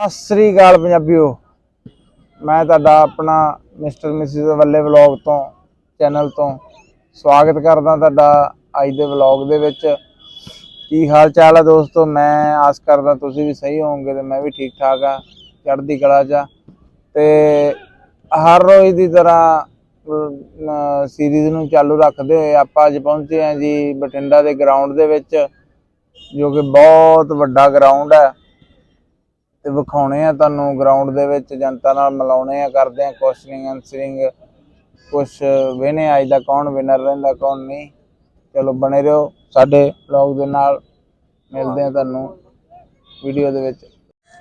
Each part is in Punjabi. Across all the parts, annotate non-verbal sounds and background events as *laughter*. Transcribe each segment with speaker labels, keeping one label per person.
Speaker 1: ਸਤਿ ਸ੍ਰੀ ਅਕਾਲ ਪੰਜਾਬੀਓ। ਮੈਂ ਤੁਹਾਡਾ ਆਪਣਾ ਮਿਸਟਰ ਮਿਸਿਸ ਵੱਲੇ ਵਲੌਗ ਤੋਂ, ਚੈਨਲ ਤੋਂ ਸਵਾਗਤ ਕਰਦਾ ਤੁਹਾਡਾ ਅੱਜ ਦੇ ਵਲੌਗ ਦੇ ਵਿੱਚ। ਕੀ ਹਾਲ ਚਾਲ ਹੈ ਦੋਸਤੋ? ਮੈਂ ਆਸ ਕਰਦਾ ਤੁਸੀਂ ਵੀ ਸਹੀ ਹੋਵੋਗੇ ਤੇ ਮੈਂ ਵੀ ਠੀਕ ਠਾਕ ਆ, ਚੜ੍ਹਦੀ ਕਲਾ 'ਚ ਆ। ਤੇ ਹਰ ਰੋਜ਼ ਦੀ ਤਰ੍ਹਾਂ ਸੀਰੀਜ਼ ਨੂੰ ਚਾਲੂ ਰੱਖਦੇ ਹੋਏ ਆਪਾਂ ਅੱਜ ਪਹੁੰਚੇ ਹਾਂ ਜੀ ਬਠਿੰਡਾ ਦੇ ਗਰਾਊਂਡ ਦੇ ਵਿੱਚ, ਜੋ ਕਿ ਬਹੁਤ ਵੱਡਾ ਗਰਾਊਂਡ ਹੈ ਤੇ ਵਿਖਾਉਣੇ ਆ ਤੁਹਾਨੂੰ ਗਰਾਊਂਡ ਦੇ ਵਿੱਚ, ਜਨਤਾ ਨਾਲ ਮਿਲਾਉਣੇ ਆ, ਕਰਦੇ ਆ ਕੁਐਸਚਨਿੰਗ ਆਨਸਰਿੰਗ ਕੁਛ ਵੇਨੇ ਅੱਜ ਦਾ ਕੌਣ ਵਿਨਰ ਰਹਿੰਦਾ ਕੌਣ ਨਹੀਂ। ਚਲੋ ਬਣੇ ਰਹੋ ਸਾਡੇ ਵਲੌਗ ਦੇ ਨਾਲ। ਮਿਲਦੇ ਆ ਤੁਹਾਨੂੰ ਵੀਡੀਓ ਦੇ ਵਿੱਚ।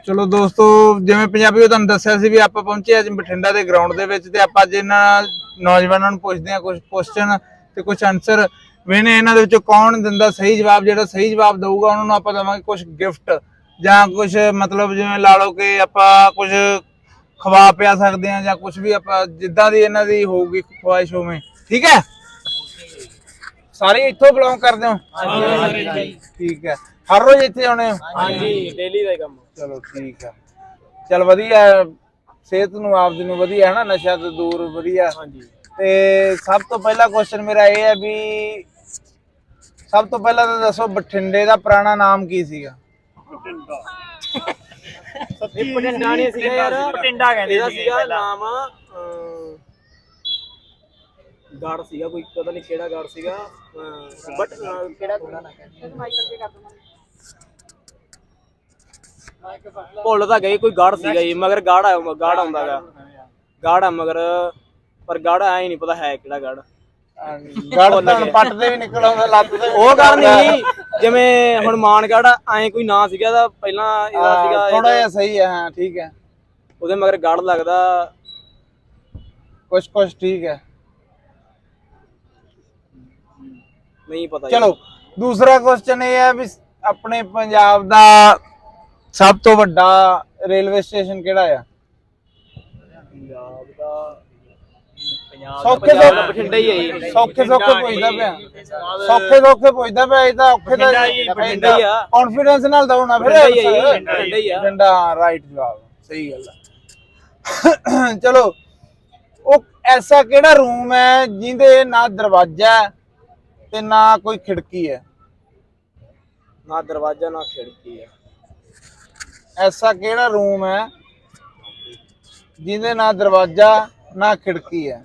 Speaker 1: ਚਲੋ ਦੋਸਤੋ, ਜਿਵੇਂ ਪੰਜਾਬੀਓ ਤੁਹਾਨੂੰ ਦੱਸਿਆ ਸੀ ਵੀ ਆਪਾਂ ਪਹੁੰਚੇ ਅੱਜ ਬਠਿੰਡਾ ਦੇ ਗਰਾਊਂਡ ਦੇ ਵਿੱਚ ਤੇ ਆਪਾਂ ਅੱਜ ਇਹਨਾਂ ਨੌਜਵਾਨਾਂ ਨੂੰ ਪੁੱਛਦੇ ਆ ਕੁਝ ਕੁਐਸਚਨ ਤੇ ਕੁਝ ਆਨਸਰ ਵੇਨੇ ਇਹਨਾਂ ਦੇ ਵਿੱਚੋਂ ਕੌਣ ਦਿੰਦਾ ਸਹੀ ਜਵਾਬ, ਜਿਹੜਾ ਸਹੀ ਜਵਾਬ ਦਊਗਾ, ਉਹਨਾਂ ਨੂੰ ਆਪਾਂ ਦੇਵਾਂਗੇ ਕੁਝ ਗਿਫਟ ਜਾਂ ਕੁਝ ਮਤਲਬ ਜਿਵੇਂ ਲਾ ਲਓ ਕਿ ਆਪਾਂ ਕੁਝ ਖਵਾ ਪਿਆ ਸਕਦੇ ਆ ਜਾਂ ਕੁਝ ਵੀ ਆਪਾਂ ਜਿੱਦਾਂ ਦੀ ਇਹਨਾਂ ਦੀ ਹੋਊਗੀ ਖੁਆਇਸ਼ ਹੋਵੇ ਠੀਕ ਹੈ? ਸਾਰੇ ਇੱਥੋਂ ਬਿਲੋਂਗ ਕਰਦੇ ਹੋ? ਹਾਂਜੀ ਠੀਕ ਹੈ। ਹਰ ਰੋਜ਼ ਇੱਥੇ ਆਉਣੇ ਹੋ?
Speaker 2: ਹਾਂਜੀ ਡੇਲੀ ਦਾ ਹੀ ਕੰਮ।
Speaker 1: ਚਲੋ ਠੀਕ ਹੈ। ਚਲ ਵਧੀਆ। ਸਿਹਤ ਨੂੰ ਆਪਦੀ ਨੂੰ ਵਧੀਆ ਹੈ ਨਾ ਨਸ਼ਾ ਤੋਂ ਦੂਰ ਵਧੀਆ।
Speaker 2: ਹਾਂਜੀ।
Speaker 1: ਤੇ ਸਭ ਤੋਂ ਪਹਿਲਾ ਕੁਐਸਚਨ ਮੇਰਾ ਇਹ ਹੈ ਵੀ ਸਭ ਤੋਂ ਪਹਿਲਾਂ ਤਾਂ ਦੱਸੋ ਬਠਿੰਡੇ ਦਾ ਪੁਰਾਣਾ ਨਾਮ ਕੀ ਸੀਗਾ?
Speaker 2: ਇਹ ਪਟਿੰਡਾ ਨਹੀਂ ਸੀਗਾ ਯਾਰ। ਪਟਿੰਡਾ ਕਹਿੰਦੇ ਇਹਦਾ ਸੀਗਾ ਨਾਮ ਗਾਰਡ ਸੀਗਾ ਕੋਈ ਪਤਾ ਨਹੀਂ ਕਿਹੜਾ ਗਾਰਡ ਸੀਗਾ। ਬਟ ਕਿਹੜਾ ਭੁੱਲ ਤਾਂ ਗਈ ਕੋਈ ਗਾਰਡ ਸੀਗਾ ਜੀ ਮਗਰ ਗਾਰਡ ਆ ਗਾਰਡ ਆਉਂਦਾਗਾ। ਗਾਰਡ ਆ। ਮਗਰ ਪਰ ਗਾਰਡ ਐ ਹੀ ਨਹੀਂ ਪਤਾ ਹੈ ਕਿਹੜਾ ਗਾਰਡ
Speaker 1: ਗੜ ਤਾਂ ਹੁਣ ਪੱਟ ਤੇ ਵੀ ਨਿਕਲ ਆਉਂਦਾ ਲੱਤ ਤੇ
Speaker 2: ਉਹ
Speaker 1: ਆਉਂਦਾ।
Speaker 2: ਨਹੀਂ ਜਿਵੇਂ ਹੁਣ ਮਾਨਗੜ ਐ ਕੋਈ ਨਾਂ ਸੀਗਾ ਦਾ ਪਹਿਲਾਂ ਇਹਦਾ
Speaker 1: ਹਾਂ,
Speaker 2: ਸੀਗਾ
Speaker 1: ਥੋੜਾ ਜਿਹਾ ਸਹੀ ਹੈ ਹਾਂ ਠੀਕ ਹੈ।
Speaker 2: ਉਹਦੇ ਮਗਰ ਗਾਰਡ ਲੱਗਦਾ।
Speaker 1: ਕੁਛ ਕੁਛ ਠੀਕ ਹੈ।
Speaker 2: ਨਹੀਂ ਪਤਾ
Speaker 1: ਚਲੋ ਦੂਸਰਾ ਕੁਐਸਚਨ ਇਹ ਹੈ ਵੀ ਆਪਣੇ ਪੰਜਾਬ ਦਾ ਸਭ ਤੋਂ ਵੱਡਾ ਰੇਲਵੇ ਸਟੇਸ਼ਨ ਕਿਹੜਾ ਆ?
Speaker 2: ਪੰਜਾਬ ਦਾ
Speaker 1: ਸੌਖੇ ਸੌਖੇ
Speaker 2: ਬਠਿੰਡਾ ਹੀ ਹੈ ਜੀ।
Speaker 1: ਸੌਖੇ ਸੌਖੇ ਪੁੱਛਦਾ ਪਿਆ। ਸੌਖੇ ਸੌਖੇ ਪੁੱਛਦਾ ਪਿਆ ਇਹ ਤਾਂ ਔਖੇ ਦਾ
Speaker 2: ਬਠਿੰਡਾ ਹੀ ਆ।
Speaker 1: ਕੌਨਫੀਡੈਂਸ ਨਾਲ ਨਾ ਫਿਰ।
Speaker 2: ਬਠਿੰਡਾ ਹੀ ਆ ਬਠਿੰਡਾ ਹੀ ਆ।
Speaker 1: ਰਾਈਟ ਜਵਾਬ ਸਹੀ ਗੱਲ ਹੈ *coughs* ਚਲੋ ਉਹ ਐਸਾ ਕਿਹੜਾ ਰੂਮ ਹੈ ਜਿਹਦੇ ਨਾ ਦਰਵਾਜ਼ਾ ਹੈ ਤੇ ਨਾ ਕੋਈ ਖਿੜਕੀ ਹੈ?
Speaker 2: ਨਾ ਦਰਵਾਜ਼ਾ ਨਾ ਖਿੜਕੀ ਹੈ।
Speaker 1: ਐਸਾ ਕਿਹੜਾ ਰੂਮ ਹੈ ਜਿਹਦੇ ਨਾ ਦਰਵਾਜ਼ਾ ਨਾ ਖਿੜਕੀ ਹੈ?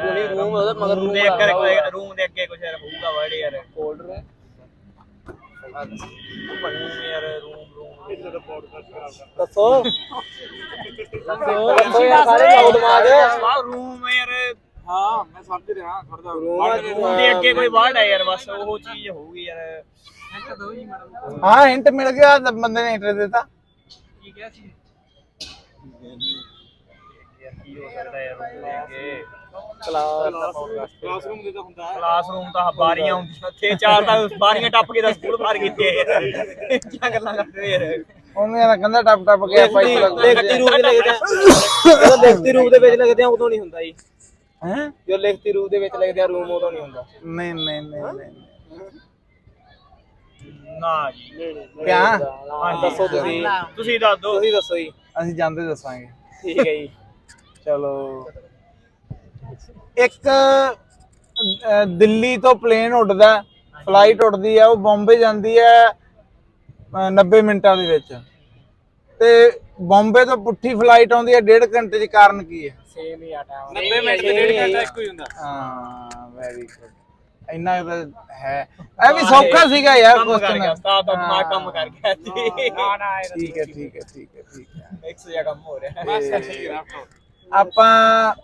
Speaker 2: ਸੰਗੂਣੀ ਰੂਮ ਉਹਦਾ ਮਗਰ ਰੂਮ
Speaker 3: ਦੇ ਅੱਗੇ ਕੋਈ ਰੂਮ ਦੇ ਅੱਗੇ ਕੁਝ ਹੋਊਗਾ ਵਰਡ ਯਾਰ।
Speaker 2: ਕੋਲਡ ਰੂਮ
Speaker 3: ਰੂਮ ਯਾਰ ਰੂਮ ਰੂਮ।
Speaker 2: ਦੱਸੋ। ਦੱਸੋ। ਦੱਸੋ ਯਾਰ ਸਾਰੇ ਲਾਓ ਦਿਮਾਗ
Speaker 3: ਰੂਮ ਯਾਰ।
Speaker 1: ਹਾਂ ਮੈਂ ਸਮਝ ਰਿਹਾ ਖੜਦਾ
Speaker 3: ਰੂਮ ਦੇ ਅੱਗੇ ਕੋਈ ਵਰਡ ਹੈ ਯਾਰ ਬਸ ਉਹ ਚੀਜ਼ ਹੋਊਗੀ ਯਾਰ।
Speaker 1: ਹਾਂ ਹਿੰਟ ਮਿਲ ਗਿਆ ਤਾਂ ਬੰਦੇ ਨੇ ਹਿੰਟ ਦਿੱਤਾ।
Speaker 3: ਕੀ ਕਿਹਾ ਸੀ? ਯਾਰ ਕੀ ਹੋ ਸਕਦਾ ਯਾਰ ਰੂਮ ਦੇ ਅੱਗੇ?
Speaker 2: ਕਲਾਸ
Speaker 3: ਕਲਾਸਰੂਮ ਤਾਂ ਬਾਰੀਆਂ ਹੁੰਦੀਆਂ। ਛੇ ਚਾਰ ਤਾਂ ਬਾਰੀਆਂ ਟੱਪ ਕੇ ਤਾਂ ਸਕੂਲ ਬਾਹਰ ਕੀਤੇ ਕੀ ਗੱਲਾਂ ਕਰਦੇ ਹੋ ਯਾਰ।
Speaker 1: ਉਹਨੇ ਤਾਂ ਕਹਿੰਦਾ ਟੱਪ ਟੱਪ ਕੇ ਆਪਾਂ ਇੱਥੇ ਲੱਗ
Speaker 2: ਲਿਖਤੀ ਰੂਪ ਦੇ ਲਿਖਦੇ ਆ। ਜਦੋਂ ਲਿਖਤੀ ਰੂਪ ਦੇ ਵਿੱਚ ਲਿਖਦੇ ਆ ਉਦੋਂ ਨਹੀਂ ਹੁੰਦਾ ਜੀ।
Speaker 1: ਹੈ?
Speaker 2: ਜੋ ਲਿਖਤੀ ਰੂਪ ਦੇ ਵਿੱਚ ਲਿਖਦੇ ਆ ਰੂਮ ਉਦੋਂ ਨਹੀਂ ਹੁੰਦਾ।
Speaker 1: ਨਹੀਂ ਨਹੀਂ ਨਹੀਂ ਨਹੀਂ
Speaker 3: ਨਾ ਜੀ।
Speaker 1: ਕਿਆ?
Speaker 2: ਹਾਂ ਦੱਸੋ ਤੁਸੀਂ।
Speaker 3: ਤੁਸੀਂ ਦੱਸ ਦਿਓ।
Speaker 2: ਤੁਸੀਂ ਦੱਸੋ ਜੀ
Speaker 1: ਅਸੀਂ ਜਾਂਦੇ ਦੱਸਾਂਗੇ।
Speaker 2: ਠੀਕ ਹੈ ਜੀ।
Speaker 1: ਚਲੋ। ਇੱਕ ਅਹ, ਦਿੱਲੀ ਤੋਂ ਪਲੇਨ ਉੱਡਦਾ ਫਲਾਈਟ ਉੱਡਦੀ ਹੈ ਉਹ ਬੰਬੇ ਜਾਂਦੀ ਹੈ ਅਹ, 90 ਮਿੰਟਾਂ ਦੇ ਵਿੱਚ। ਤੇ ਬੰਬੇ ਤੋਂ ਪੁੱਠੀ ਫਲਾਈਟ ਆਉਂਦੀ ਹੈ ਡੇਢ ਘੰਟੇ ਦੇ ਕਾਰਨ ਕੀ ਹੈ?
Speaker 2: ਸੇਮ ਹੀ ਆ ਟਾਈਮ
Speaker 3: 90 ਮਿੰਟ ਤੇ ਡੇਢ ਘੰਟਾ ਇੱਕੋ ਹੀ ਹੁੰਦਾ।
Speaker 1: ਹਾਂ ਵੈਰੀ ਗੁੱਡ ਇੰਨਾ ਕੁ ਤਾਂ ਹੈ। ਇਹ ਵੀ ਸੌਖਾ ਸੀਗਾ ਯਾਰ
Speaker 3: ਕੰਮ ਕਰ ਗਿਆ
Speaker 1: ਕੁਐਸਚਨ
Speaker 3: ਉਸਤਾਦ ਦਾ ਦਿਮਾਗ ਕੰਮ ਕਰ ਗਿਆ ਜੀ। ਨਾ ਨਾ
Speaker 1: ਠੀਕ ਹੈ ਠੀਕ ਹੈ ਠੀਕ ਹੈ। ਠੀਕ ਹੈ
Speaker 3: ਮਿਕਸ ਜਿਹਾ ਕੰਮ ਹੋ ਰਿਹਾ।
Speaker 1: ਆਪਾਂ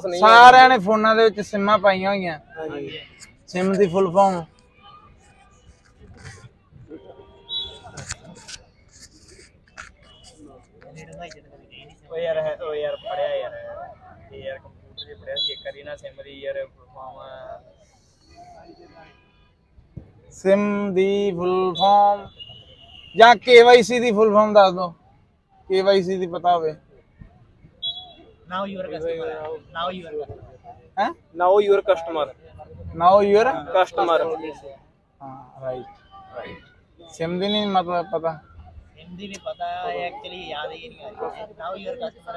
Speaker 2: ਨਹੀਂ
Speaker 1: ਸਾਰਿਆਂ ਨੇ ਫੋਨਾਂ ਦੇ ਵਿੱਚ ਸਿਮਾਂ ਪਾਈਆਂ ਹੋਈਆਂ।
Speaker 2: ਹਾਂਜੀ।
Speaker 1: ਸਿਮ ਦੀ ਫੁੱਲ ਫਾਰਮ।
Speaker 3: ਉਹ ਯਾਰ ਹੈ ਉਹ ਯਾਰ ਪੜਿਆ ਯਾਰ। ਇਹ ਯਾਰ ਕੰਪਿਊਟਰ 'ਚ ਪੜਿਆ ਸੀ ਇੱਕ ਵਾਰੀ ਨਾ ਸਿਮ ਦੀ ਯਾਰ ਫਾਰਮ
Speaker 1: ਸਿਮ ਦੀ ਫੁੱਲ ਫਾਰਮ ਜਾਂ KYC ਦੀ ਫੁੱਲ ਫਾਰਮ ਦੱਸ ਦਿਓ KYC ਦੀ ਪਤਾ ਹੋਵੇ।
Speaker 3: ਰਹੀ ਨਾਓ ਯੂਰ ਕਸਟਮਰ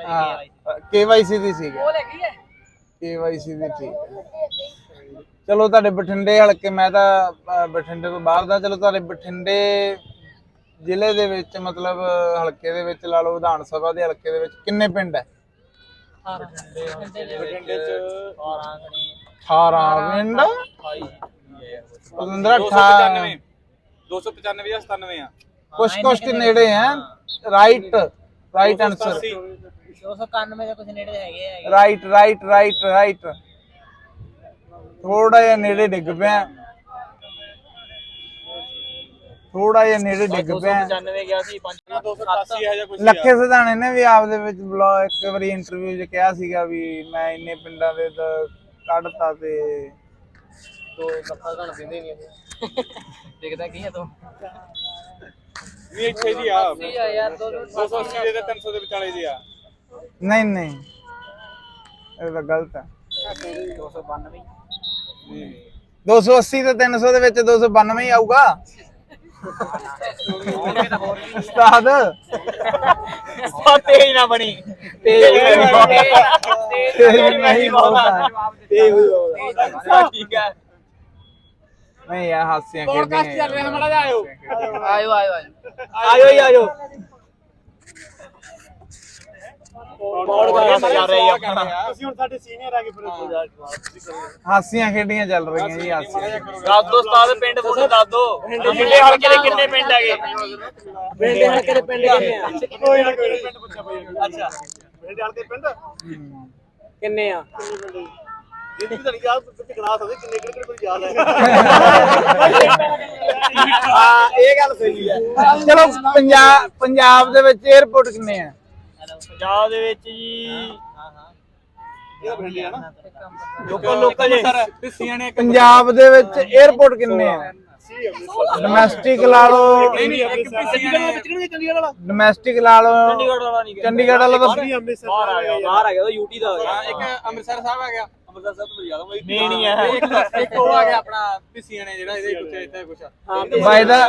Speaker 1: ਹਾਂ ਕੇਵਾਈਸੀ ਦੀ ਸੀਗਾ
Speaker 3: ਉਹ ਲੱਗੀ ਹੈ
Speaker 1: ਕੇਵਾਈਸੀ ਦੀ ਠੀਕ ਹੈ ਚਲੋ ਤੁਹਾਡੇ ਬਠਿੰਡੇ ਹਲਕੇ ਮੈਂ ਤਾਂ ਅਹ, ਬਠਿੰਡੇ ਤੋਂ ਬਾਹਰ ਦਾ ਚਲੋ ਤੁਹਾਡੇ ਬਠਿੰਡੇ ਜ਼ਿਲ੍ਹੇ ਦੇ ਵਿੱਚ ਮਤਲਬ ਹਲਕੇ ਦੇ ਵਿੱਚ ਲਾ ਲਓ ਵਿਧਾਨ ਸਭਾ ਦੇ ਹਲਕੇ ਦੇ ਵਿੱਚ ਕਿੰਨੇ ਪਿੰਡ ਹੈ?
Speaker 3: ਬਠਿੰਡੇ ਚ 12 ਗਣੀ।
Speaker 1: 18 ਪਿੰਡ?
Speaker 3: 28
Speaker 1: 15 18
Speaker 4: 295 ਜਾਂ 97 ਆ?
Speaker 1: ਕੁਛ ਕੁਛ ਕੇ ਨੇੜੇ ਹੈ? ਰਾਈਟ ਰਾਈਟ ਆਨਸਰ
Speaker 3: 291 ਦੇ ਕੁਝ ਨੇੜੇ ਹੈਗੇ ਹੈਗੇ
Speaker 1: ਰਾਈਟ ਰਾਈਟ ਰਾਈਟ ਰਾਈਟ ਥੋੜਾ ਜਿਹਾ ਨੇੜੇ ਡਿੱਗ ਪਿਆ। ਥੋੜਾ ਜਿਹਾ ਨੇੜੇ ਡਿੱਗ ਪਿਆ।
Speaker 3: 295 ਗਿਆ ਸੀ 5
Speaker 4: 288 ਹੈ ਜਾਂ ਕੁਝ
Speaker 1: ਲੱਖੇ ਸਿਧਾਣੇ ਨੇ ਵੀ ਆਪਦੇ ਵਿੱਚ ਬਲੌਗ ਇੱਕ ਵਾਰੀ ਇੰਟਰਵਿਊ 'ਚ ਕਿਹਾ ਸੀਗਾ ਵੀ ਮੈਂ ਇੰਨੇ ਪਿੰਡਾਂ ਦੇ ਤਾਂ ਕੱਢਤਾ ਤੇ
Speaker 3: ਦੋ ਲੱਖਾਂ ਘਣ ਦਿੰਦੇ ਨਹੀਂ ਦੇਖਦਾ ਕੀ ਹੈ ਤੂੰ?
Speaker 4: ਨਹੀਂ ਇੱਥੇ ਦੀ ਆ।
Speaker 3: ਯਾਰ
Speaker 4: 280 ਦੇ ਤੇ 300 ਦੇ ਵਿਚਾਲੇ ਦੀ ਆ।
Speaker 1: ਨਹੀਂ ਨਹੀਂ। ਇਹ ਤਾਂ ਗਲਤ ਹੈ।
Speaker 3: 292
Speaker 1: 280 ਤੇ 300 ਦੇ ਵਿੱਚ 292 ਹੀ ਆਊਗਾ? ਉਸਤਾਦ।
Speaker 3: ਬਹੁਤ ਤੇਜ਼ ਨਾ ਬਣੀ। ਤੇਜ਼
Speaker 1: ਤੇਜ਼ ਨਹੀਂ ਬਹੁਤਾ
Speaker 3: ਠੀਕ ਹੈ
Speaker 1: ਨਹੀਂ ਯਾਰ ਹਾਸਿਆਂ ਖੇਡੀਆਂ ਚੱਲ ਰਿਹਾ ਮੜਾ
Speaker 3: ਆਇਓ। ਆਇਓ ਆਇਓ
Speaker 2: ਆਇਓ। ਆਇਓ।
Speaker 3: ਪੌਡਕਾਸਟ ਚੱਲ ਰਹੀ ਆਪਣਾ।
Speaker 4: ਤੁਸੀਂ ਹੁਣ ਸਾਡੇ ਸੀਨੀਅਰ ਆ ਗਏ ਫਿਰ
Speaker 1: ਹਾਸਿਆਂ ਖੇਡੀਆਂ ਚੱਲ ਰਹੀਆਂ ਜੀ ਹਾਸਿਆਂ
Speaker 3: ਦੱਸ ਦੋ ਉਸਤਾਦ ਪਿੰਡ ਫੋਟੋ ਦੱਸ ਦੋ। ਬਠਿੰਡੇ ਹਲਕੇ ਦੇ ਕਿੰਨੇ ਪਿੰਡ ਹੈਗੇ?
Speaker 2: ਬਠਿੰਡੇ ਹਲਕੇ ਦੇ ਪਿੰਡ ਕਿੰਨੇ ਆ?
Speaker 4: ਕੋਈ ਨਾ ਕੋਈ ਪਿੰਡ ਪੁੱਛਿਆ ਬਈ
Speaker 3: ਅੱਛਾ।
Speaker 4: ਮੇਰੇ ਹਾਲ ਦੇ ਪਿੰਡ?
Speaker 2: ਕਿੰਨੇ ਆ?
Speaker 4: ਜਿੰਦੀ ਤਾਂ ਨਹੀਂ ਯਾਦ ਤੁਸੀਂ ਗਿਣਾ ਸਕਦੇ ਕਿੰਨੇ ਕਿਹੜੇ ਕੋਈ ਯਾਦ ਹੈ
Speaker 2: ਹਾਂ ਇਹ ਗੱਲ ਸਹੀ ਹੈ।
Speaker 1: ਚਲੋ ਪੰਜਾਬ ਪੰਜਾਬ ਦੇ ਵਿੱਚ 에어ਪੋਰਟ ਕਿੰਨੇ ਆ?
Speaker 3: ਪੰਜਾਬ ਦੇ ਵਿੱਚ ਜੀ
Speaker 4: ਇਹ ਬਠਿੰਡੇ ਆ ਨਾ
Speaker 3: ਲੋਕਲ ਲੋਕਲ ਜੀ।
Speaker 4: ਪਿੱਸੀਆਂ ਨੇ
Speaker 1: ਪੰਜਾਬ ਦੇ ਵਿੱਚ 에어ਪੋਰਟ ਕਿੰਨੇ ਆ? ਡੋਮੈਸਟਿਕ ਲਾ ਲਓ।
Speaker 4: ਨਹੀਂ ਨਹੀਂ ਨੇ ਵਿੱਚ ਚੰਡੀਗੜ੍ਹ ਵਾਲਾ?
Speaker 1: ਡੋਮੈਸਟਿਕ ਲਾ ਲਓ।
Speaker 3: ਚੰਡੀਗੜ੍ਹ ਵਾਲਾ ਨਹੀਂ
Speaker 1: ਚੰਡੀਗੜ੍ਹ ਵਾਲਾ ਤਾਂ
Speaker 4: ਨਹੀਂ
Speaker 3: ਬਾਹਰ ਆ ਗਿਆ
Speaker 2: ਬਾਹਰ ਆ ਗਿਆ ਉਹ ਯੂਟੀ ਦਾ ਗਿਆ।
Speaker 4: ਹਾਂ ਇੱਕ ਅੰਮ੍ਰਿਤਸਰ ਸਾਹਿਬ ਆ ਗਿਆ। ਅੰਮ੍ਰਿਤਸਰ ਸਾਹਿਬ ਤੋਂ ਜ਼ਿਆਦਾ ਬਈ।
Speaker 3: ਮੇਨ ਹੀ ਹੈ
Speaker 4: ਇੱਕ ਇੱਕ ਉਹ ਆ ਗਿਆ ਆਪਣਾ ਪਿੱਸੀਆਂ ਨੇ ਜਿਹੜਾ ਇਹਦੇ ਕੁਛ ਇੱਥੇ ਕੁਛ
Speaker 1: ਬਾਈ ਦਾ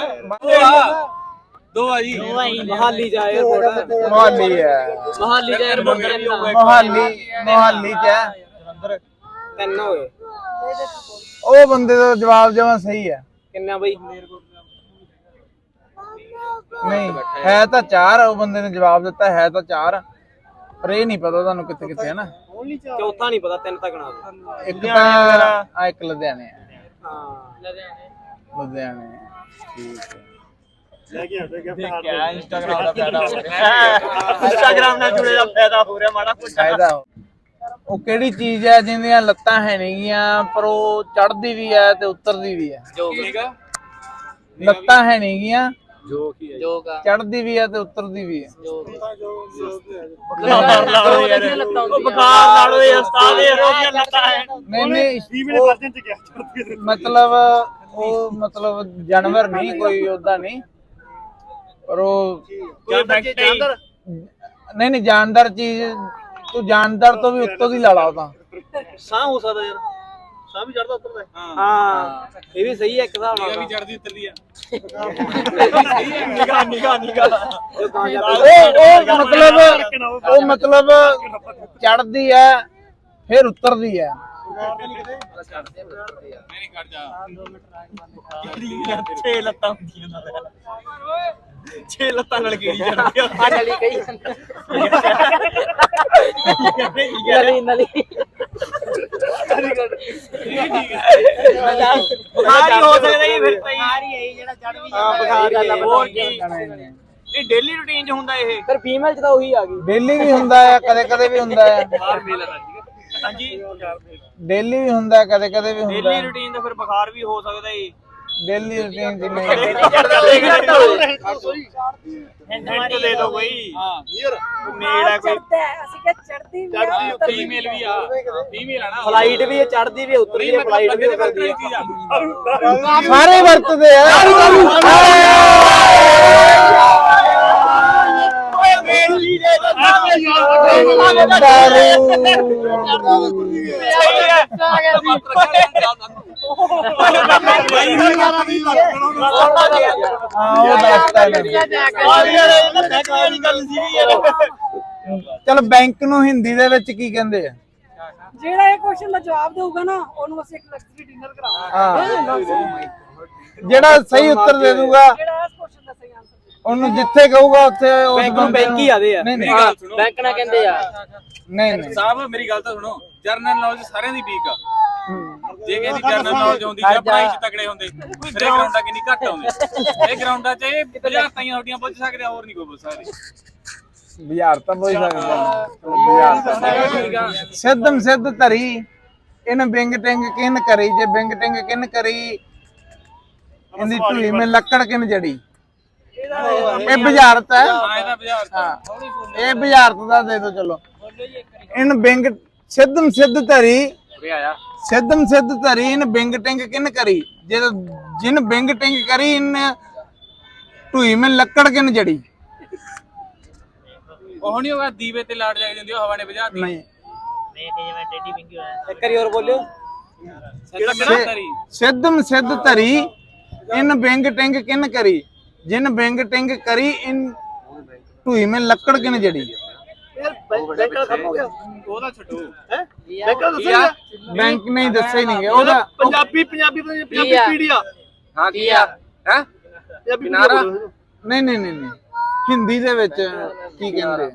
Speaker 4: ਦੋ ਆ ਜੀ।
Speaker 2: ਮਹਾਲੀ ਜਾ 에어ਪੋਰਟ
Speaker 1: ਮੋਹਾਲੀ ਹੈ।
Speaker 2: ਮਹਾਲੀ ਜਾ 에어ਪੋਰਟ ਕਰੇ ਵੀ ਹੋਊਗਾ
Speaker 1: ਮੋਹਾਲੀ ਮੋਹਾਲੀ ਚ ਹੈ।
Speaker 2: ਜਲੰਧਰ। ਤਿੰਨ ਹੋਏ
Speaker 1: ਉਹ ਬੰਦੇ ਦਾ ਜਵਾਬ ਜਮਾ ਸਹੀ ਹੈ।
Speaker 2: ਕਿੰਨਾ ਬਈ?
Speaker 1: ਦਿੱਤਾ ਹੈ ਤਾਂ ਚਾਰ ਪਰ ਇਹ ਨਹੀਂ ਪਤਾ ਤੁਹਾਨੂੰ ਕਿੱਥੇ ਹੈ ਨਾ।
Speaker 2: ਚੌਥਾ ਨਹੀਂ ਪਤਾ
Speaker 1: ਇੱਕ ਲੁਧਿਆਣੇ
Speaker 4: ਲੈ ਕੇ ਆਉਂਦੇ ਗਿਫਟ
Speaker 3: ਕਿਆ ਇੰਸਟਾਗ੍ਰਾਮ ਦਾ। ਫਾਇਦਾ ਹੋ ਰਿਹਾ। *laughs* ਇੰਸਟਾਗ੍ਰਾਮ ਨਾਲ ਜੁੜੇ ਦਾ ਫਾਇਦਾ ਹੋ ਰਿਹਾ ਮਾੜਾ ਕੁਝ
Speaker 1: ਫਾਇਦਾ ਹੋ। ਉਹ ਕਿਹੜੀ ਚੀਜ਼ ਹੈ ਜਿਹਦੀਆਂ ਲੱਤਾਂ ਹੈ ਨਹੀਂਗੀਆਂ ਪਰ ਉਹ ਚੜਦੀ ਵੀ ਹੈ ਤੇ ਉਤਰਦੀ ਵੀ ਹੈ?
Speaker 3: ਜੋਗ
Speaker 1: ਲੱਤਾਂ ਹੈ ਨਹੀਂਗੀਆਂ
Speaker 3: ਜੋਗ ਆ।
Speaker 1: ਚੜਦੀ ਵੀ ਹੈ ਤੇ ਉਤਰਦੀ ਵੀ ਹੈ।
Speaker 3: ਜੋਗ ਬੁਖਾਰ ਨਾਲੋਂ ਯਾਰ ਉਹ ਬੁਖਾਰ ਨਾਲੋਂ ਇਹ ਉਸਤਾਦ ਇਹ ਰੋਗੀਆਂ ਲੱਤਾਂ ਹੈ।
Speaker 1: ਨਹੀਂ ਨਹੀਂ
Speaker 4: ਫੀਮੇਲ ਵਰਜਨ ਚ ਗਿਆ ਚੜ੍ਹਦੀ ਹੈ।
Speaker 1: ਮਤਲਬ ਉਹ ਮਤਲਬ ਜਾਨਵਰ ਨਹੀਂ ਕੋਈ ਉਹਦਾ ਨਹੀਂ। ਪਰ ਉਹ
Speaker 3: ਕੋਈ ਬੱਚੇ ਜਾਨਦਰ
Speaker 1: ਨਹੀਂ ਨਹੀਂ ਜਾਨਦਾਰ ਚੀਜ਼ ਤੂੰ ਜਾਨਦਾਰ ਤੋਂ ਵੀ ਉੱਤੋਂ ਦੀ ਲਾ ਲਾ ਉਹ ਤਾਂ।
Speaker 3: ਸਾਹ ਹੋ ਸਕਦਾ ਯਾਰ। ਸਾਹ ਵੀ ਚੜਦਾ ਉੱਤਰਦਾ
Speaker 4: ਹਾਂ।
Speaker 2: ਹਾਂ। ਇਹ ਵੀ ਸਹੀ ਹੈ ਇੱਕ ਹਿਸਾਬ
Speaker 4: ਇਹ ਵੀ
Speaker 2: ਨਾਲ
Speaker 4: ਚੜਦੀ ਉਤਰਦੀ ਆ।
Speaker 3: ਨਿਗਾ ਨਿਗਾ ਨਿਗਾ
Speaker 1: ਉਹ ਮਤਲਬ ਉਹ ਮਤਲਬ ਚੜਦੀ ਹੈ ਫਿਰ ਉਤਰਦੀ ਹੈ।
Speaker 4: ਨਹੀਂ ਨਹੀਂ ਕੱਢ ਜਾ
Speaker 3: ਛੇ ਲੱਤਾਂ ਹੁੰਦੀਆਂ ਨਾਲ ਛੇ ਲੱਤਾਂ ਨਾਲ ਕਿਹੜੀ ਚੜਦੀ ਆ
Speaker 2: ਆ ਚਲੀ ਗਈ
Speaker 3: ਨਲੀ
Speaker 2: ਨਲੀ।
Speaker 3: ਬੁਖਾਰ ਹੀ ਹੋ ਸਕਦਾ ਜੀ ਫਿਰ ਤਾਂ ਬੁਖਾਰ ਹੀ ਹੈ ਜਿਹੜਾ ਚੜ ਵੀ
Speaker 2: ਹਾਂ ਬੁਖਾਰ ਦਾ
Speaker 3: ਹੋਰ ਕੀ? ਇਹ ਡੇਲੀ ਰੁਟੀਨ 'ਚ ਹੁੰਦਾ ਇਹ?
Speaker 2: ਫਿਰ ਫੀਮੇਲ ਚ ਤਾਂ ਉਹੀ ਆ ਗਈ।
Speaker 1: ਡੇਲੀ ਵੀ ਹੁੰਦਾ ਹੈ ਕਦੇ ਕਦੇ ਵੀ ਹੁੰਦਾ ਹੈ।
Speaker 3: ਬਾਹਰ ਮੇਲ ਹੈ। ਹਾਂਜੀ।
Speaker 1: ਡੇਲੀ ਵੀ ਹੁੰਦਾ ਹੈ ਕਦੇ ਕਦੇ ਵੀ ਹੁੰਦਾ
Speaker 3: ਡੇਲੀ
Speaker 1: ਹੈ।
Speaker 3: ਰੁਟੀਨ ਤੇ ਫਿਰ ਬੁਖਾਰ ਵੀ ਹੋ ਸਕਦਾ ਜੀ।
Speaker 1: ਡੇਲੀ ਰੂਟੀਨ ਜਿਵੇਂ
Speaker 3: ਹਿੰਟ ਦੇ ਦੋ ਕੋਈ
Speaker 4: ਹਾਂ। ਨੀਅਰ
Speaker 3: ਮੇਲ ਹੈ ਕੋਈ।
Speaker 5: ਅਸੀਂ ਕਿ ਚੜਦੀ ਵੀ
Speaker 4: ਚੜਦੀ ਫੀਮੇਲ ਵੀ ਆ। ਫੀਮੇਲ ਆ। ਨਾ।
Speaker 2: ਫਲਾਈਟ ਵੀ ਚੜਦੀ ਵੀ ਉਤਰਦੀ ਹੈ ਫਲਾਈਟ ਵੀ ਉਤਰਦੀ ਹੈ
Speaker 4: ਚੀਜ਼ ਆ।
Speaker 1: ਸਾਰੇ ਵਰਤਦੇ ਆ।
Speaker 3: ਹਾਂ
Speaker 1: ਉਹ ਦੱਸਦਾ ਚਲ ਬੈਂਕ ਨੂੰ ਹਿੰਦੀ ਦੇ ਵਿੱਚ ਕੀ ਕਹਿੰਦੇ ਆ?
Speaker 5: ਜਿਹੜਾ ਇਹ ਕੁਐਸਚਨ ਦਾ ਜਵਾਬ ਦੇਊਗਾ ਨਾ ਉਹਨੂੰ ਅਸੀਂ ਇੱਕ ਲਗਜ਼ਰੀ ਡਿਨਰ ਕਰਾਵਾਂਗੇ।
Speaker 1: ਜਿਹੜਾ ਸਹੀ ਉੱਤਰ ਦੇ ਦੂਗਾ
Speaker 5: ਜਿਹੜਾ ਇਸ ਕੁਐਸਚਨ ਦਾ ਸਹੀ ਆਨਸਰ ਦੇ
Speaker 1: ਉਹਨੂੰ ਜਿੱਥੇ ਕਹੂਗਾ ਉੱਥੇ ਉਸ
Speaker 2: ਬੈਂਕ ਨੂੰ
Speaker 1: ਬੰਦੇ
Speaker 2: ਬੈਂਕ ਹੀ ਆਦੇ ਆ।
Speaker 1: ਨਹੀਂ ਨਹੀਂ।
Speaker 3: ਬੈਂਕ ਨਾ ਕਹਿੰਦੇ ਆ।
Speaker 1: ਨਹੀਂ ਨਹੀਂ।
Speaker 6: ਸਾਹਿਬ ਮੇਰੀ ਗੱਲ ਤਾਂ ਸੁਣੋ। ਜਰਨਲ ਨੌਲੇਜ ਸਾਰਿਆਂ ਦੀ ਵੀਕ ਆ। ਜੇ ਕਿਸੇ ਦੀ ਜਰਨਲ ਨੌਲੇਜ ਹੁੰਦੀ ਜਾਂ ਪੜਾਈ ਚ ਤਕੜੇ ਹੁੰਦੇ। ਫਿਰ ਇਹ ਗਰਾਊਂਡਾਂ ਕਿੰਨੀ ਘੱਟ ਆਉਂਦੇ। ਇਹ ਗਰਾਊਂਡਾਂ 'ਚ ਇਹ ਬੁਝਾਰਤਾਂ ਤਾਈਆਂ ਤੁਹਾਡੀਆਂ ਪੁੱਛ ਸਕਦੇ ਆ, ਹੋਰ ਨਹੀਂ ਕੋਈ ਪੁੱਛ ਸਕਦੇ।
Speaker 1: ਬਾਜ਼ਾਰ ਤਾਂ ਬੋਲ ਸਕਦਾ ਸਿੱਧਮ ਸਿੱਧ ਧਰੀ ਇਹਨ ਬਿੰਗ ਟਿੰਗ ਕਿਨ ਕਰੀ ਜੇ ਬਿੰਗ ਟਿੰਗ ਕਿਨ ਕਰੀ ਇਹਦੀ ਢੂਈ ਮੇ ਲੱਕੜ ਕਿਨ ਜੜੀ? ਇਹ ਬੁਝਾਰਤ ਹੈ।
Speaker 6: ਹਾਂ। ਇਹਦਾ ਬੁਝਾਰਤ
Speaker 1: ਹਾਂ। ਇਹ ਬੁਝਾਰਤ ਦਾ ਦੇ ਦੋ ਚਲੋ। ਇਨ ਬਿੰਗ ਸਿੱਧਮ ਸਿੱਧ ਧਰੀ
Speaker 6: ਉਰੇ ਆਇਆ।
Speaker 1: ਸਿੱਧਮ ਸਿੱਧ ਧਰੀ ਇਨ ਬਿੰਗ ਟਿੰਗ ਕਿਨ ਕਰੀ? ਜੇ ਜਿਨ ਬਿੰਗ ਟਿੰਗ ਕਰੀ ਇਨ ਢੂਈ ਮੇ ਲੱਕੜ ਕਿਨ ਜੜੀ?
Speaker 6: ਉਹ ਨਹੀਂ ਹੋਗਾ ਦੀਵੇ ਤੇ ਲਾੜ ਜਾਗ ਜਾਂਦੀ ਉਹ ਹਵਾ ਨੇ ਬੁਝਾਤੀ
Speaker 1: ਨਹੀਂ।
Speaker 3: ਦੇਖ ਜਿਵੇਂ ਟੇਡੀ ਪਿੰਗੀ ਹੋਇਆ।
Speaker 2: ਇੱਕ ਵਾਰੀ ਹੋਰ ਬੋਲਿਓ।
Speaker 6: ਕਿਹੜਾ ਕਿਹੜਾ ਤਰੀ
Speaker 1: ਸਿੱਧਮ ਸਿੱਧ ਧਰੀ ਇਨ ਬਿੰਗ ਟਿੰਗ ਕਿਨ ਕਰੀ? ਜਿਨ ਬਿੰਗ ਟਿੰਗ ਕਰੀ ਇਨ ਢੂਈ ਮੇ ਲੱਕੜ ਕਿਨ ਜੜੀ?
Speaker 6: ਉਹਦਾ ਛੱਡੋ।
Speaker 1: ਬੈਂਕ ਨਹੀਂ ਦੱਸਿਆ ਹੀ ਨਹੀਂ ਗਿਆ ਉਹਦਾ
Speaker 4: ਪੰਜਾਬੀ ਪੰਜਾਬੀ ਪੰਜਾਬੀ ਪੀੜੀਆ
Speaker 6: ਹਾਂ ਕੀ ਆ? ਹੈ?
Speaker 4: ਪੰਜਾਬੀ
Speaker 6: ਕਿਨਾਰਾ?
Speaker 1: ਨਹੀਂ ਨਹੀਂ ਨਹੀਂ ਨਹੀਂ। ਹਿੰਦੀ ਦੇ ਵਿੱਚ ਕੀ ਕਹਿੰਦੇ?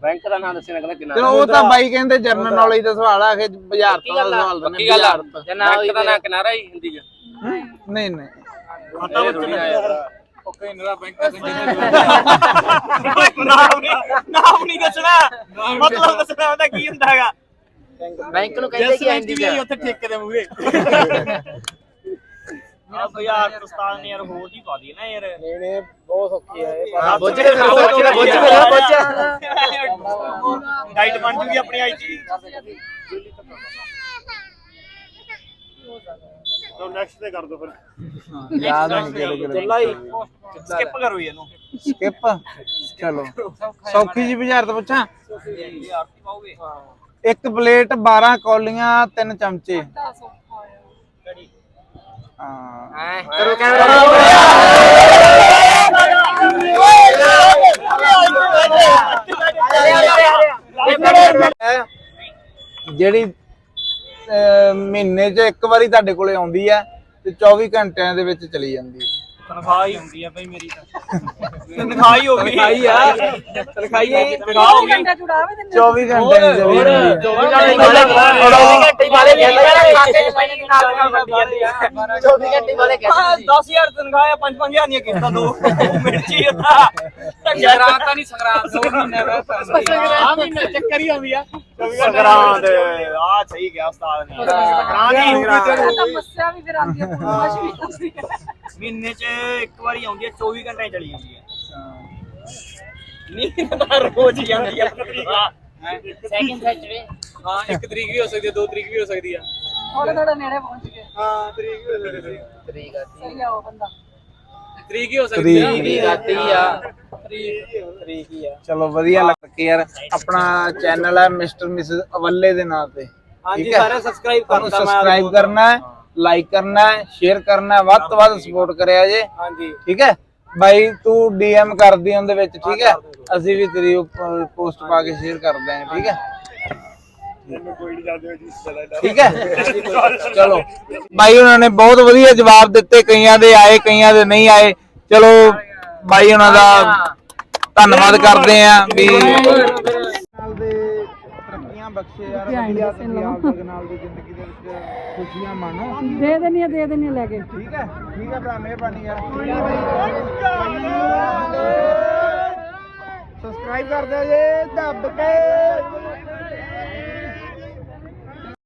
Speaker 3: ਬੈਂਕ ਦਾ ਨਾਮ ਦੱਸਣਾ ਕਹਿੰਦਾ
Speaker 1: ਚਲੋ ਉਹ ਤਾਂ ਬਾਈ ਕਹਿੰਦੇ ਜਰਨਲ ਨੌਲੇਜ ਦਾ ਸਵਾਲ ਆ ਕਿ ਬਾਜ਼ਾਰ ਤੋਂ ਦਾ ਸਵਾਲ ਤਾਂ
Speaker 6: ਕੀ ਗੱਲ ਆ। ਬੈਂਕ ਦਾ ਨਾਂ ਕਿਨਾਰਾ ਹੀ ਹਿੰਦੀ ਚ।
Speaker 1: ਨਹੀਂ ਨਹੀਂ।
Speaker 6: ਨਾ ਯਾਰ ਉਹ ਕਈ ਨਰਾ ਬੈਂਕ ਦਾ
Speaker 3: ਨਾਮ ਨਹੀਂ ਨਾਮ ਨਹੀਂ ਦੱਸਣਾ। ਮਤਲਬ ਦੱਸਣਾ। ਉਹਦਾ ਕੀ ਹੁੰਦਾ ਹੈਗਾ। ਬੈਂਕ ਨੂੰ ਕਹਿੰਦੇ ਕੀ ਹਿੰਦੀ ਚ
Speaker 6: ਉੱਥੇ ਠੇਕੇ ਦੇ ਮੂਹਰੇ।
Speaker 3: ਆ ਯਾਰ ਉਸਤਾਦ ਨੇ ਯਾਰ ਹੋਰ ਹੀ ਪਾ ਦੀ ਨਾ ਯਾਰ।
Speaker 2: ਇਹਨੇ ਬਹੁਤ ਔਖੀ ਹੈ
Speaker 3: ਹਾਂ ਬੁੱਝ
Speaker 2: ਬੁੱਝ
Speaker 3: ਬੁੱਝ
Speaker 2: ਬੁੱਝ
Speaker 3: ਡਾਈਟ ਬਣ ਜੂਗੀ ਆਪਣੀ ਆਈ ਜੀ
Speaker 4: ਚਲੋ ਨੈਕਸਟ ਤੇ ਕਰ ਦੋ ਫਿਰ।
Speaker 1: ਯਾਦ ਨਹੀਂ ਕਿਹੜੇ ਕਿਹੜੇ
Speaker 2: ਲਾਈ
Speaker 3: ਸਕਿਪ ਕਰੋ ਇਹਨੂੰ।
Speaker 1: ਸਕਿਪ ਚਲੋ। ਸੌਖੀ ਜੀ ਬਾਜ਼ਾਰ ਤੋਂ ਪੁੱਛਾਂ?
Speaker 3: ਆਰਤੀ ਪਾਓਗੇ
Speaker 1: ਇੱਕ ਪਲੇਟ 12 ਕੌਲੀਆਂ ਤਿੰਨ ਚਮਚੇ। ਹਾਂ।
Speaker 3: ਕਰੋ
Speaker 1: ਜਿਹੜੀ ਮਹੀਨੇ 'ਚ ਇੱਕ ਵਾਰੀ ਤੁਹਾਡੇ ਕੋਲੇ ਆਉਂਦੀ ਹੈ ਤੇ 24 ਘੰਟਿਆਂ ਦੇ ਵਿੱਚ ਚਲੀ ਜਾਂਦੀ ਹੈ।
Speaker 3: ਤਨਖਾਹ ਹੀ ਹੁੰਦੀ ਆ ਬਈ ਮੇਰੀ ਤਾਂ। ਤਨਖਾਹ ਹੀ ਹੋ ਗਈ।
Speaker 2: ਤਨਖਾਹੀ ਆ। ਤਨਖਾਹੀ ਆ।
Speaker 3: ਤਨਖਾਹ ਹੋ ਗਈ।
Speaker 5: ਘੰਟਾ ਜੁੜਾਵੇ ਦਿੰਦੇ
Speaker 1: 24 ਘੰਟਿਆਂ ਦੀ ਚਲੀ ਜਾਂਦੀ ਹੈ।
Speaker 3: ਘੰਟੇ ਵਾਲੇ ਕਹਿੰਦੇ ਖਾਤੇ ਚ ਪੈਣੀ ਨਾਲ ਨਾਲ ਵੱਡੀ ਜਾਂਦੀ ਆ। 24 ਘੰਟੇ ਵਾਲੇ ਕਹਿੰਦੇ 10000 ਤਨਖਾਹ ਆ 5-5000 ਦੀਆਂ ਕਿਸ਼ਤਾਂ ਦੋ। ਮਿਰਚੀ ਦਾ
Speaker 6: ਸੰਗਰਾਂਦ ਤਾਂ ਨਹੀਂ ਸੰਗਰਾਂਦ ਦੋ ਮਹੀਨੇ ਬਾਅਦ
Speaker 4: ਆ ਮਹੀਨੇ ਚੱਕਰ ਹੀ ਆਉਂਦੀ ਆ।
Speaker 3: ਸੰਗਰਾਂਦ। ਆ ਸਹੀ ਗਿਆ ਉਸਤਾਦ ਨੇ। ਸੰਗਰਾਂਦ
Speaker 5: ਤਾਂ ਮੱਸਿਆ ਵੀ ਫਿਰ ਆਉਂਦੀ ਹੈ ਪੂਰਨਮਾਸ਼ੀ ਵੀ ਆਉਂਦੀ ਹੈ
Speaker 3: ਮਹੀਨੇ ਚ ਇੱਕ ਵਾਰੀ ਆਉਂਦੀ ਹੈ 24 ਘੰਟੇ ਚਲੀ ਜਾਂਦੀ ਹੈ ਨੀਂਦ ਤਾਂ ਰੋਜ਼ ਹੀ ਆਉਂਦੀ ਹੈ? ਸੈਕਿੰਡ ਸੈਚਰੇ
Speaker 6: ਹਾਂ ਇੱਕ ਤਰੀਕ ਵੀ ਹੋ ਸਕਦੀ ਹੈ ਦੋ ਤਰੀਕ ਵੀ ਹੋ ਸਕਦੀ ਆ।
Speaker 5: ਹੁਣ ਤੁਹਾਡਾ ਨੇੜੇ ਪਹੁੰਚ ਗਏ।
Speaker 4: ਹਾਂ ਤਰੀਕ ਵੀ ਹੋ ਸਕਦੀ
Speaker 3: ਤਰੀਕ ਆ।
Speaker 5: ਸਹੀ ਆ ਉਹ ਬੰਦਾ।
Speaker 6: ਤਰੀਕ ਹੀ ਹੋ ਸਕਦੀ ਹੈ
Speaker 1: ਤਰੀਕ
Speaker 3: ਰਾਤੀ ਆ।
Speaker 2: ਤਰੀਕ ਹੀ ਆ।
Speaker 1: ਚਲੋ ਵਧੀਆ ਲੱਗ ਕੇ ਯਾਰ ਆਪਣਾ ਚੈਨਲ ਹੈ ਮਿਸਟਰ ਮਿਸਿਸ ਅਵੱਲੇ ਦੇ ਨਾਂ ਤੇ।
Speaker 2: ਹਾਂਜੀ? ਸਾਰੇ ਸਬਸਕ੍ਰਾਈਬ ਮੈਂ
Speaker 1: ਸਬਸਕ੍ਰਾਈਬ ਕਰਨਾ ਹੈ ਲਾਈਕ ਕਰਨਾ ਹੈ ਸ਼ੇਅਰ ਕਰਨਾ ਹੈ ਵੱਧ ਤੋਂ ਵੱਧ ਸਪੋਰਟ ਕਰਿਆ ਜੇ।
Speaker 2: ਹਾਂਜੀ।
Speaker 1: ਠੀਕ ਹੈ? ਬਾਈ ਤੂੰ ਡੀਐਮ ਕਰਦੀ ਉਹਦੇ ਵਿੱਚ ਠੀਕ ਹੈ? ਅਸੀਂ ਵੀ ਤੇਰੀ ਪੋਸਟ ਪਾ ਕੇ ਸ਼ੇਅਰ ਕਰ ਦਾਂਗੇ ਠੀਕ ਹੈ? ਠੀਕ ਹੈ? ਚਲੋ। ਬਾਈ ਉਹਨਾਂ ਨੇ ਬਹੁਤ ਵਧੀਆ ਜਵਾਬ ਦਿੱਤੇ ਕਈਆਂ ਦੇ ਆਏ ਕਈਆਂ ਦੇ ਨਹੀਂ ਆਏ। ਚਲੋ ਬਾਈ ਉਹਨਾਂ ਦਾ ਧੰਨਵਾਦ ਕਰਦੇ ਆ ਵੀ ਦੇ ਤਰੱਕੀਆਂ ਬਖਸ਼ੇ ਯਾਰ ਵਧੀਆ ਤੁਸੀਂ ਆਪਦੇ ਨਾਲ ਦੀ ਜ਼ਿੰਦਗੀ ਦੇ ਵਿੱਚ ਖੁਸ਼ੀਆਂ ਮਾਣੋ।
Speaker 5: ਦੇ ਦੇਣੀ ਦੇ ਦੇਣੀ ਲੈ ਕੇ।
Speaker 1: ਠੀਕ ਹੈ? ਠੀਕ ਹੈ ਭਰਾ ਮਿਹਰਬਾਨੀ ਯਾਰ। ਸਬਸਕ੍ਰਾਈਬ ਕਰ ਦਿਓ ਜੇ ਦੱਬ ਕੇ।